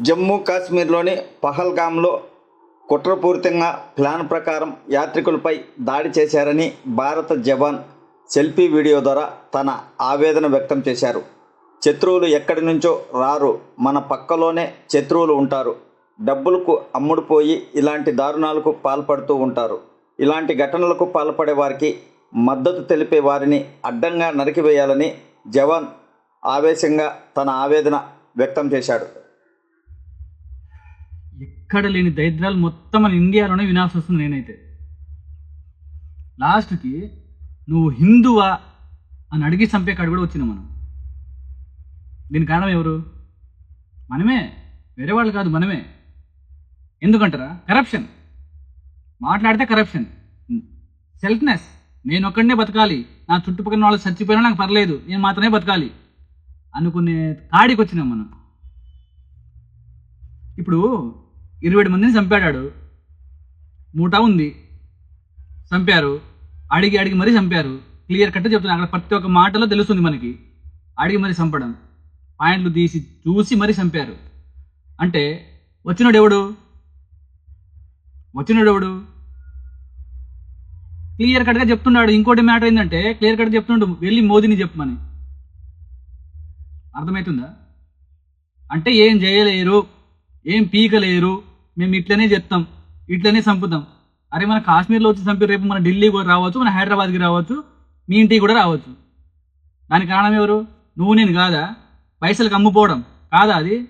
జమ్మూ కాశ్మీర్లోని పహల్గామ్లో కుట్రపూరితంగా ప్లాన్ ప్రకారం యాత్రికులపై దాడి చేశారని భారత జవాన్ సెల్ఫీ వీడియో ద్వారా తన ఆవేదన వ్యక్తం చేశారు. శత్రువులు ఎక్కడి నుంచో రారు. మన పక్కలోనే శత్రువులు ఉంటారు. డబ్బులకు అమ్ముడుపోయి ఇలాంటి దారుణాలకు పాల్పడుతూ ఉంటారు. ఇలాంటి ఘటనలకు పాల్పడే వారికి మద్దతు తెలిపే వారిని అడ్డంగా నరికివేయాలని జవాన్ ఆవేశంగా తన ఆవేదన వ్యక్తం చేశాడు. ఎక్కడ లేని దరిద్రాలు మొత్తం మన ఇండియాలోనే వినాల్సి వస్తుంది నేనైతే. లాస్ట్కి నువ్వు హిందువా అని అడిగి చంపే కాడు కూడా వచ్చినాం మనం. దీని కారణం ఎవరు? మనమే. వేరే వాళ్ళు కాదు మనమే. ఎందుకంటారా? కరప్షన్. మాట్లాడితే కరప్షన్. సెల్ఫ్నెస్. నేను ఒక్కడనే బతకాలి. నా చుట్టుపక్కల వాళ్ళు చచ్చిపోయినా నాకు పర్లేదు. నేను మాత్రమే బతకాలి. అనుకునే కాడికి వచ్చినాం మనం. ఇప్పుడు ఇరవై ఏడు మందిని చంపాడాడు. మూట ఉంది. చంపారు. అడిగి అడిగి మరీ చంపారు. క్లియర్ కట్ చెప్తున్నా అక్కడ ప్రతి ఒక్క మాటలో తెలుస్తుంది మనకి. అడిగి మరీ చంపడం. పాయింట్లు తీసి చూసి మరీ చంపారు. అంటే వచ్చినాడు ఎవడు? వచ్చినాడు ఎవడు? క్లియర్ కట్గా చెప్తున్నాడు. ఇంకోటి మ్యాటర్ ఏంటంటే క్లియర్ కట్గా చెప్తున్నాడు. వెళ్ళి మోదీని చెప్పమని. అర్థమవుతుందా అంటే ఏం చేయలేరు ఏం పీకలేరు మేము ఇట్లనే చెప్తాం ఇట్లనే చంపుతాం. అరే మన కాశ్మీర్లో వచ్చి చంపి రేపు మన ఢిల్లీ కూడా రావచ్చు మన హైదరాబాద్కి రావచ్చు మీ ఇంటికి కూడా రావచ్చు. దానికి కారణం ఎవరు? నువ్వు నేను కాదా? పైసలకు అమ్ముపోవడం కాదా అది?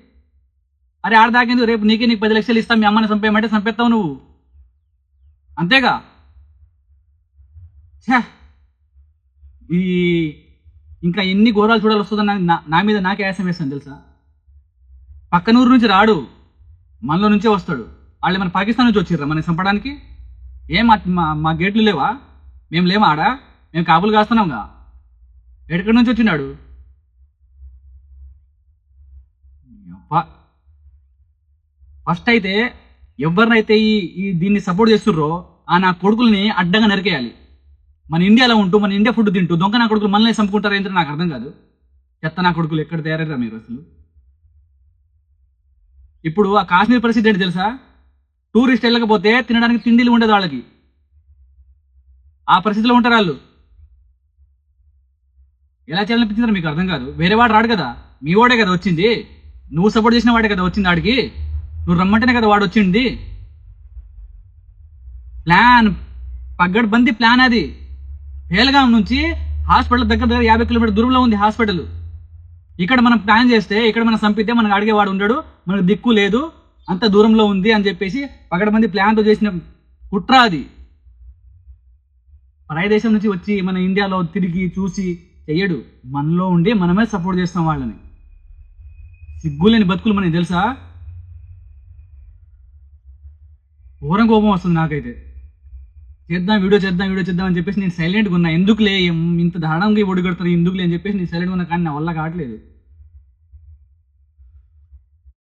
అరే ఆడదాకేందుకు రేపు నీకే నీకు పది లక్షలు ఇస్తాం మీ అమ్మని చంపేయమంటే చంపేస్తావు నువ్వు. అంతేగా? ఈ ఇంకా ఎన్ని ఘోరాలు చూడాలి వస్తుందని నా నా మీద నాకే ఆశం వేస్తాను తెలుసా? పక్కనూరు నుంచి రాడు. మనలో నుంచే వస్తాడు. వాళ్ళు మన పాకిస్తాన్ నుంచి వచ్చిర్రా మనం చంపడానికి? ఏం మా- మా గేట్లు లేవా? మేము లేమా ఆడా? మేము కాపులు కాస్తున్నాంగా. ఎక్కడి నుంచి వచ్చినాడు? ఫస్ట్ అయితే ఎవరినైతే ఈ ఈ దీన్ని సపోర్ట్ చేస్తుర్రో ఆ నా కొడుకుల్ని అడ్డంగా నరికేయాలి. మన ఇండియాలో ఉంటూ మన ఇండియా ఫుడ్ తింటూ దొంగ నా కొడుకులు మనల్ని చంపుకుంటారు ఏంటో నాకు అర్థం కాదు. చెత్త నా కొడుకులు ఎక్కడ తయారయ్యారా మీరు అసలు? ఇప్పుడు ఆ కాశ్మీర్ పరిస్థితి ఏంటి తెలుసా? టూరిస్ట్ వెళ్ళకపోతే తినడానికి తిండిలు ఉండదు వాళ్ళకి. ఆ పరిస్థితిలో ఉంటారు వాళ్ళు. ఎలా చేయాలనిపించిందో మీకు అర్థం కాదు. వేరే వాడు రాడు కదా. మీ వాడే కదా వచ్చింది. నువ్వు సపోర్ట్ చేసిన వాడే కదా వచ్చింది ఆడికి. నువ్వు రమ్మంటేనే కదా వాడు వచ్చింది. ప్లాన్ పగ్గడ్బందీ ప్లాన్ అది. పేలగాం నుంచి హాస్పిటల్ దగ్గర దగ్గర యాభై కిలోమీటర్ దూరంలో ఉంది హాస్పిటల్. ఇక్కడ మనం ప్లాన్ చేస్తే ఇక్కడ మనం చంపితే మనకు అడిగేవాడు ఉండడు మనకు దిక్కు లేదు అంత దూరంలో ఉంది అని చెప్పేసి పగడమంది ప్లాన్తో చేసిన కుట్ర అది. పరాయి దేశం నుంచి వచ్చి మన ఇండియాలో తిరిగి చూసి చెయ్యడు. మనలో ఉండి మనమే సపోర్ట్ చేస్తాం వాళ్ళని. సిగ్గులేని బతుకులు మనకి తెలుసా? ఘోరం కోపం వస్తుంది నాకైతే. చేద్దాం వీడియో చేద్దాం వీడియో చేద్దాం అని చెప్పేసి నేను సైలెంట్గా ఉన్నా. ఎందుకులే ఇంత దారుణంగా ఒడిగడుతున్నారు ఎందుకులే అని చెప్పేసి నేను సైలెంట్గా ఉన్నా కానీ నా వల్ల కావట్లేదు.